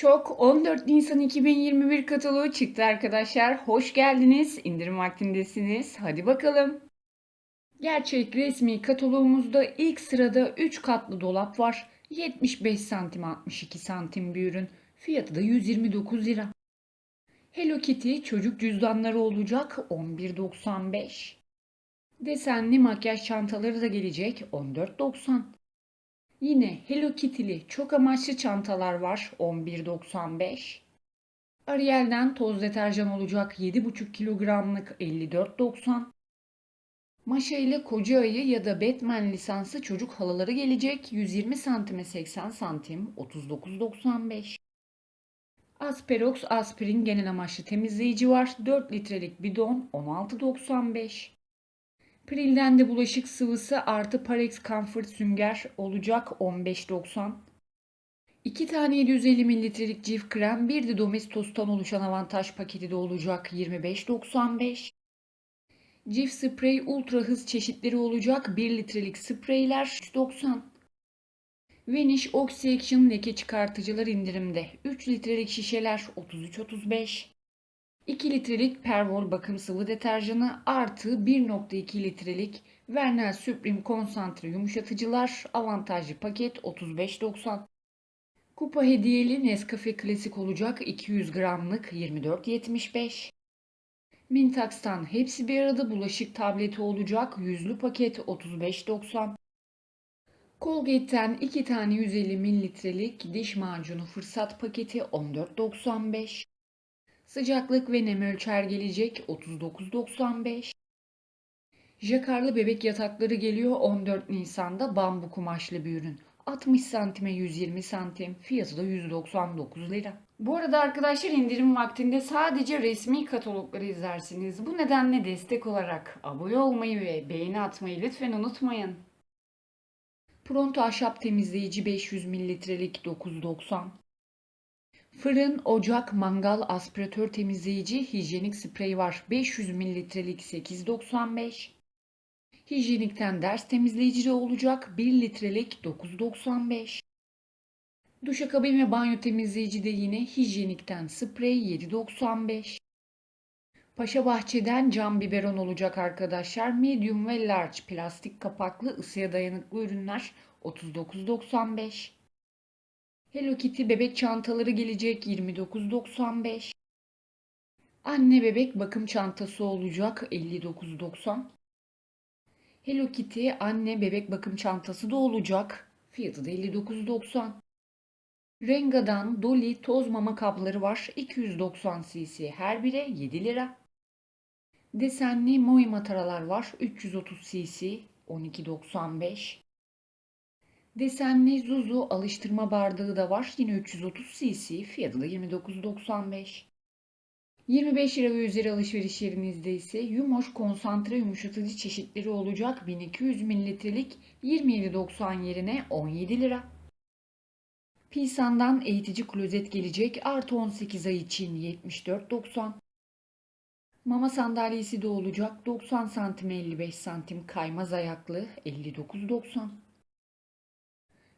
Şok 14 Nisan 2021 kataloğu çıktı arkadaşlar. Hoş geldiniz. İndirim vaktindesiniz. Hadi bakalım. Gerçek resmi kataloğumuzda ilk sırada 3 katlı dolap var. 75 santim 62 santim bir ürün. Fiyatı da 129 lira. Hello Kitty çocuk cüzdanları olacak 11.95. Desenli makyaj çantaları da gelecek 14.90. Yine Hello Kitty'li çok amaçlı çantalar var 11.95. Ariel'den toz deterjan olacak 7,5 kilogramlık 54.90. Maşa ile koca ayı ya da Batman lisanslı çocuk halıları gelecek 120 santime 80 santim 39.95. Asperox aspirin genel amaçlı temizleyici var 4 litrelik bidon 16.95. Pril'den de bulaşık sıvısı artı Parex Comfort sünger olacak 15.90. 2 tane 750 mililitrelik cif krem, bir de Domestos'tan oluşan avantaj paketi de olacak 25.95. Cif sprey ultra hız çeşitleri olacak 1 litrelik spreyler 3.90. Vanish Oxy Action leke çıkartıcılar indirimde 3 litrelik şişeler 33.35. 2 litrelik Pervol bakım sıvı deterjanı artı 1.2 litrelik Vernel Supreme konsantre yumuşatıcılar avantajlı paket 35.90. Kupa hediyeli Nescafe Klasik olacak 200 gramlık 24.75. Mintax'tan hepsi bir arada bulaşık tableti olacak yüzlü paket 35.90. Colgate'den 2 tane 150 mililitrelik diş macunu fırsat paketi 14.95. Sıcaklık ve nem ölçer gelecek 39.95. Jakarlı bebek yatakları geliyor 14 Nisan'da bambu kumaşlı bir ürün. 60 santime 120 santim fiyatı da 199 lira. Bu arada arkadaşlar indirim vaktinde sadece resmi katalogları izlersiniz. Bu nedenle destek olarak abone olmayı ve beğeni atmayı lütfen unutmayın. Pronto ahşap temizleyici 500 mililitrelik 9.90. Fırın, ocak, mangal, aspiratör temizleyici, hijyenik sprey var. 500 mililitrelik 8.95. Hijyenikten ders temizleyici olacak. 1 litrelik 9.95. Duşakabin ve banyo temizleyici de yine hijyenikten sprey 7.95. Paşa Bahçe'den cam biberon olacak arkadaşlar. Medium ve large plastik kapaklı ısıya dayanıklı ürünler 39.95. Hello Kitty bebek çantaları gelecek 29.95. Anne bebek bakım çantası olacak 59.90. Hello Kitty anne bebek bakım çantası da olacak. Fiyatı da 59.90. Renga'dan Dolly toz mama kapları var. 290 cc her bire 7 lira. Desenli Moi mataralar var. 330 cc 12.95. Desenli Zuzu alıştırma bardağı da var. Yine 330 cc. Fiyatı da 29.95. 25 lira ve üzeri alışveriş yerinizde ise Yumoş konsantre yumuşatıcı çeşitleri olacak 1200 mililitrelik 27.90 yerine 17 lira. Pisan'dan eğitici klozet gelecek artı 18 ay için 74.90. Mama sandalyesi de olacak 90 santim 55 santim kaymaz ayaklı 59.90.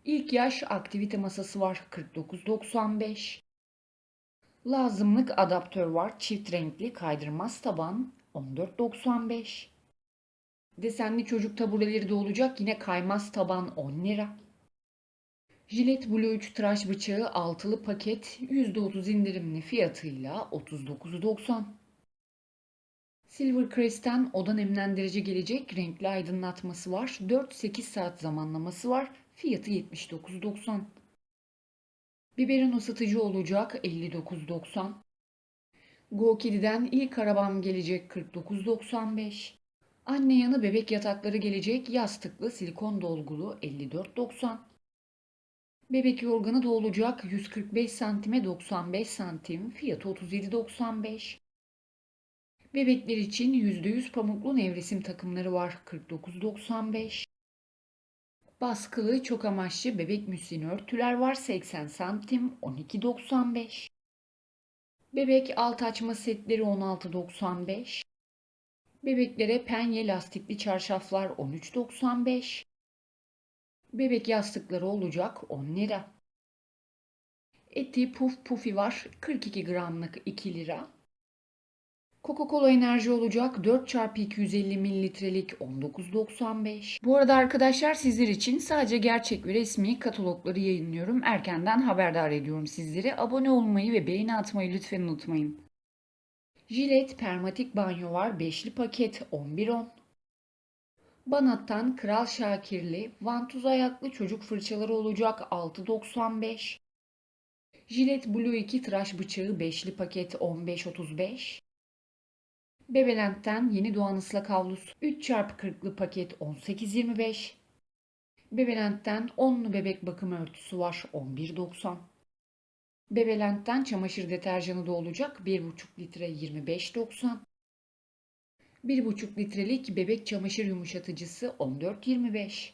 İlk yaş aktivite masası var 49.95. Lazımlık adaptör var çift renkli kaydırmaz taban 14.95. Desenli çocuk tabureleri de olacak yine kaymaz taban 10 lira. Jilet Blue 3 tıraş bıçağı altılı paket %30 indirimli fiyatıyla 39.90. Silvercrest'ten oda nemlendirici gelecek renkli aydınlatması var. 4-8 saat zamanlaması var. Fiyatı 79.90. Biberon ısıtıcı olacak 59.90. Go Kiddy'den ilk arabam gelecek 49.95. Anne yanı bebek yatakları gelecek yastıklı silikon dolgulu 54.90. Bebek yorganı da olacak 145 santime 95 santim fiyatı 37.95. Bebekler için %100 pamuklu nevresim takımları var 49.95. Baskılı çok amaçlı bebek müslini örtüler var 80 santim 12.95. Bebek alt açma setleri 16.95. Bebeklere penye lastikli çarşaflar 13.95. Bebek yastıkları olacak 10 lira. Eti puf pufi var. 42 gramlık 2 lira. Coca-Cola enerji olacak 4 çarpı 250 mililitrelik 19.95. Bu arada arkadaşlar sizler için sadece gerçek ve resmi katalogları yayınlıyorum. Erkenden haberdar ediyorum sizleri. Abone olmayı ve beğeni atmayı lütfen unutmayın. Jilet permatik banyo var. Beşli paket 11.10. Banat'tan Kral Şakirli vantuz ayaklı çocuk fırçaları olacak 6.95. Jilet Blue 2 tıraş bıçağı beşli paket 15.35. Bebelent'ten yeni doğan ıslak havlusu 3x40'lı paket 18.25. Bebelent'ten 10'lu bebek bakım örtüsü var 11.90. Bebelent'ten çamaşır deterjanı da olacak 1,5 litre 25.90. 1,5 litrelik bebek çamaşır yumuşatıcısı 14.25.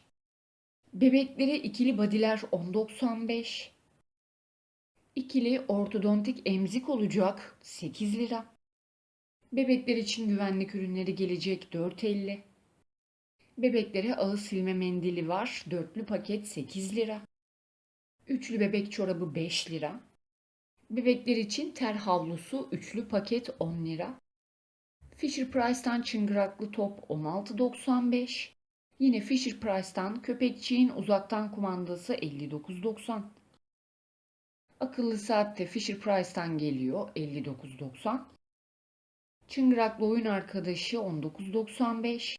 Bebeklere ikili badiler 10.95. İkili ortodontik emzik olacak 8 lira. Bebekler için güvenlik ürünleri gelecek 4.50. Bebeklere ağız silme mendili var. Dörtlü paket 8 lira. Üçlü bebek çorabı 5 lira. Bebekler için ter havlusu üçlü paket 10 lira. Fisher Price'tan çıngıraklı top 16.95. Yine Fisher Price'tan köpekçiğin uzaktan kumandası 59.90. Akıllı saat de Fisher Price'tan geliyor 59.90. Çıngıraklı oyun arkadaşı 19.95.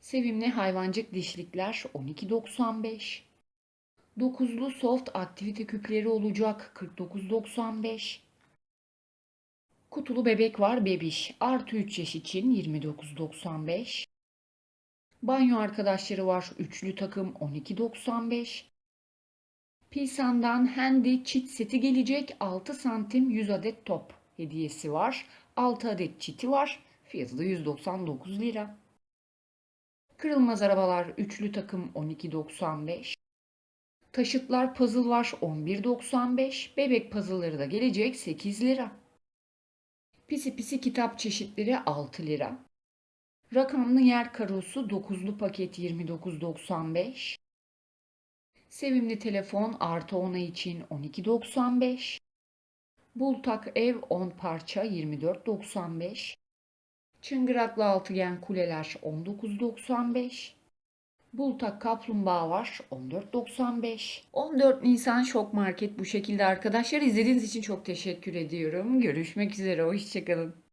Sevimli hayvancık dişlikler 12.95. Dokuzlu soft aktivite küpleri olacak 49.95. Kutulu bebek var bebiş artı 3 yaş için 29.95. Banyo arkadaşları var üçlü takım 12.95. Pilsan'dan Handy çit seti gelecek 6 santim 100 adet top hediyesi var. 6 adet çiti var. Fiyatı da 199 lira. Kırılmaz arabalar üçlü takım 12.95. Taşıtlar puzzle var 11.95. Bebek puzzle'ları da gelecek 8 lira. Pisi pisi kitap çeşitleri 6 lira. Rakamlı yer karosu 9'lu paket 29.95. Sevimli telefon artı 10 için 12.95. Bultak ev 10 parça 24.95. Çıngıraklı altıgen kuleler 19.95. Bultak kaplumbağa var 14.95. 14 Nisan Şok Market bu şekilde arkadaşlar. İzlediğiniz için çok teşekkür ediyorum. Görüşmek üzere. Hoşçakalın.